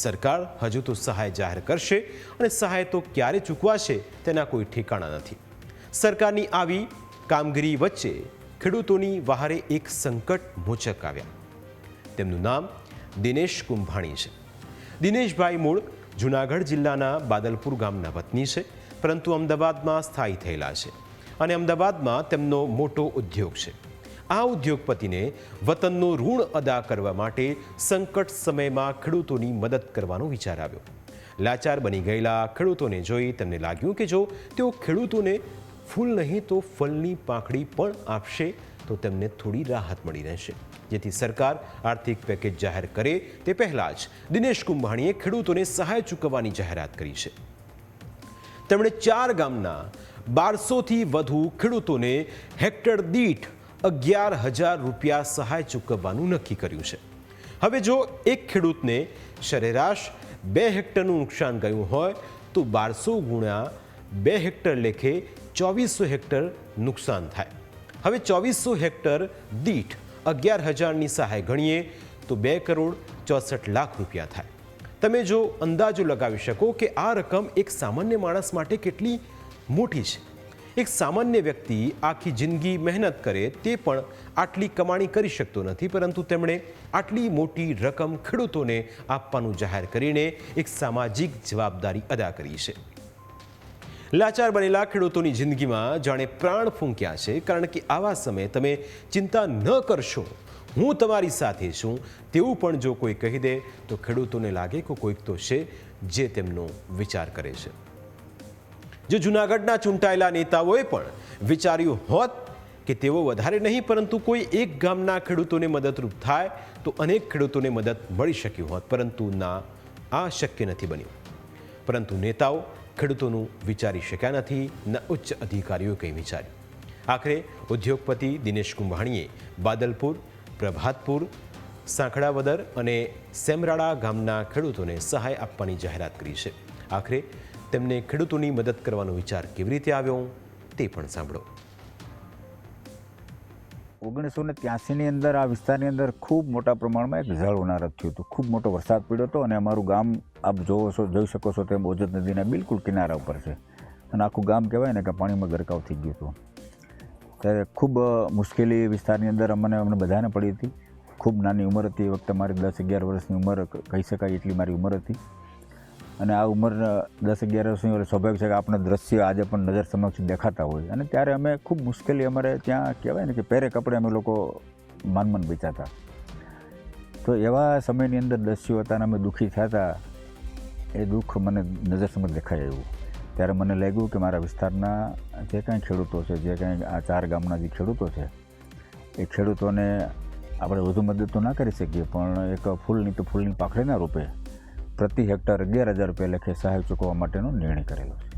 સરકાર હજુ તો સહાય જાહેર કરશે અને સહાય તો ક્યારે ચૂકવાશે તેના કોઈ ઠેકાણા નથી. સરકારની આવી કામગીરી વચ્ચે ખેડૂતોની વહારે એક સંકટ મોચક આવ્યા. તેમનું નામ દિનેશ કુંભાણી છે. દિનેશભાઈ મૂળ જુનાગઢ જિલ્લાના બાદલપુર ગામના વતની છે, પરંતુ અમદાવાદમાં સ્થાયી થયેલા છે અને અમદાવાદમાં તેમનો મોટો ઉદ્યોગ છે. આ ઉદ્યોગપતિને વતનનું ઋણ અદા કરવા માટે સંકટ સમયમાં ખેડૂતોની મદદ કરવાનો વિચાર આવ્યો. લાચાર બની ગયેલા ખેડૂતોને જોઈ તેમને લાગ્યું કે જો તેઓ ખેડૂતોને ફૂલ નહીં તો ફળની પાંખડી પણ આપશે, તો તેમને થોડી રાહત મળી રહેશે. જેથી સરકાર આર્થિક પેકેજ જાહેર કરે તે પહેલાં જ દિનેશ કુંભાણીએ ખેડૂતોને સહાય ચૂકવવાની જાહેરાત કરી છે. તેમણે ચાર ગામના બારસોથી વધુ ખેડૂતોને હેક્ટર દીઠ અગિયાર હજાર રૂપિયા સહાય ચૂકવવાનું નક્કી કર્યું છે. હવે જો એક ખેડૂતને સરેરાશ બે હેક્ટરનું નુકસાન ગયું હોય, તો બારસો ગુણ્યા બે હેક્ટર લેખે ચોવીસો હેક્ટર નુકસાન થાય. હવે ચોવીસો હેક્ટર દીઠ અગિયાર હજારની સહાય ગણીએ, તો બે કરોડ ચોસઠ લાખ રૂપિયા થાય. તમે જો અંદાજો લગાવી શકો કે આ રકમ એક સામાન્ય માણસ માટે કેટલી મોટી છે? એક સામાન્ય વ્યક્તિ આખી જિંદગી મહેનત કરે તે પણ આટલી કમાણી કરી શકતો નથી, પરંતુ તેમણે આટલી મોટી રકમ ખેડૂતોને આપવાનું જાહેર કરીને એક સામાજિક જવાબદારી અદા કરી છે. લાચાર બનેલા ખેડૂતોની જિંદગીમાં જાણે પ્રાણ ફૂંક્યા છે, કારણ કે આવા સમયે તમે ચિંતા ન કરશો. હું તમારી સાથે છું, તેવું પણ જો કોઈ કહી દે, તો ખેડૂતોને લાગે કે કોઈક તો છે જે તેમનો વિચાર કરે છે. જો જૂનાગઢના ચૂંટાયેલા નેતાઓએ પણ વિચાર્યું હોત કે તેઓ વધારે નહીં, પરંતુ કોઈ એક ગામના ખેડૂતોને મદદરૂપ થાય તો અનેક ખેડૂતોને મદદ મળી શક્યું હોત. પરંતુ ના, આ શક્ય નથી બન્યું. પરંતુ નેતાઓ ખેડૂતોનું વિચારી શક્યા નથી, ન ઉચ્ચ અધિકારીઓ કંઈ વિચાર્યું. આખરે ઉદ્યોગપતિ દિનેશ કુંભાણીએ બાદલપુર, પ્રભાતપુર, સાંખડાવદર અને સેમરાળા ગામના ખેડૂતોને સહાય આપવાની જાહેરાત કરી છે. આખરે તેમને ખેડૂતોની મદદ કરવાનો વિચાર કેવી રીતે આવ્યો તે પણ સાંભળો. ઓગણીસો ને ત્યાસીની અંદર આ વિસ્તારની અંદર ખૂબ મોટા પ્રમાણમાં એક જળ ઉનારત થયું હતું. ખૂબ મોટો વરસાદ પડ્યો હતો અને અમારું ગામ આપ જોવો છો, જોઈ શકો છો તેમ ઓજત નદીના બિલકુલ કિનારા ઉપર છે. અને આખું ગામ કહેવાય ને કે પાણીમાં ગરકાવ થઈ ગયું હતું. ત્યારે ખૂબ મુશ્કેલી વિસ્તારની અંદર અમને અમને બધાને પડી હતી. ખૂબ નાની ઉંમર હતી. એ વખતે મારી દસ અગિયાર વર્ષની ઉંમર કહી શકાય એટલી મારી ઉંમર હતી. અને આ ઉંમર દસ અગિયાર વર્ષની એટલે સ્વાભાવિક છે કે આપણા દ્રશ્ય આજે પણ નજર સમક્ષ દેખાતા હોય. અને ત્યારે અમે ખૂબ મુશ્કેલી અમારે ત્યાં કહેવાય ને કે પહેરે કપડે અમે લોકો માનમન વેચાતા તો એવા સમયની અંદર દસ્યુ હતા અને અમે દુઃખી થયા હતા એ દુઃખ મને નજર સમક્ષ દેખાય એવું ત્યારે મને લાગ્યું કે મારા વિસ્તારના જે કાંઈ ખેડૂતો છે, જે કાંઈ આ ચાર ગામના જે ખેડૂતો છે, એ ખેડૂતોને આપણે વધુ મદદ તો ના કરી શકીએ, પણ એક ફૂલની તો ફૂલની પાખડીના રૂપે પ્રતિ હેક્ટર અગિયાર હજાર રૂપિયા લેખે સહાય ચૂકવવા માટેનો નિર્ણય કરેલો છે.